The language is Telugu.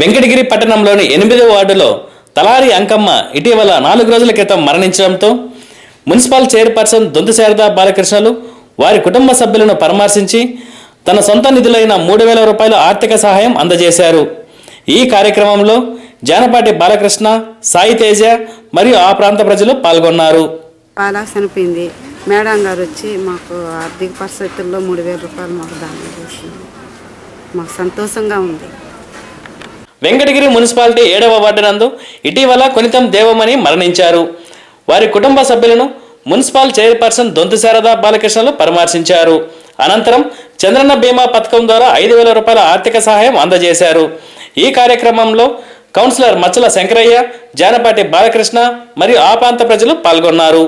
వెంకటగిరి పట్టణంలోని ఎనిమిదవ వార్డులో తలారి అంకమ్మ ఇటీవల నాలుగు రోజుల క్రితం మరణించడంతో మున్సిపల్ చైర్పర్సన్ దొంతు శారదా బాలకృష్ణలు వారి కుటుంబ సభ్యులను పరామర్శించి తన సొంత నిధులైన మూడు వేల రూపాయల ఆర్థిక సహాయం అందజేశారు. ఈ కార్యక్రమంలో జానపాటి బాలకృష్ణ సాయి తేజ మరియు ఆ ప్రాంత ప్రజలు పాల్గొన్నారు. బాగా చనిపోయింది మేడం గారు వచ్చి మాకు ఆర్థిక పరిస్థితుల్లో మూడు వేల రూపాయలు మాకు దానం చేసింది మాకు సంతోషంగా ఉంది. వెంకటగిరి మున్సిపాలిటీ ఏడవ వార్డు నందు ఇటీవల కొనితం దేవమణి మరణించారు. వారి కుటుంబ సభ్యులను మున్సిపల్ చైర్పర్సన్ దొంతు శారదా బాలకృష్ణలు పరామర్శించారు. అనంతరం చంద్రన్న బీమా పథకం ద్వారా ఐదు వేల రూపాయల ఆర్థిక సహాయం అందజేశారు. ఈ కార్యక్రమంలో కౌన్సిలర్ మచ్చల శంకరయ్య జానపాటి బాలకృష్ణ మరియు ఆ ప్రాంత ప్రజలు పాల్గొన్నారు.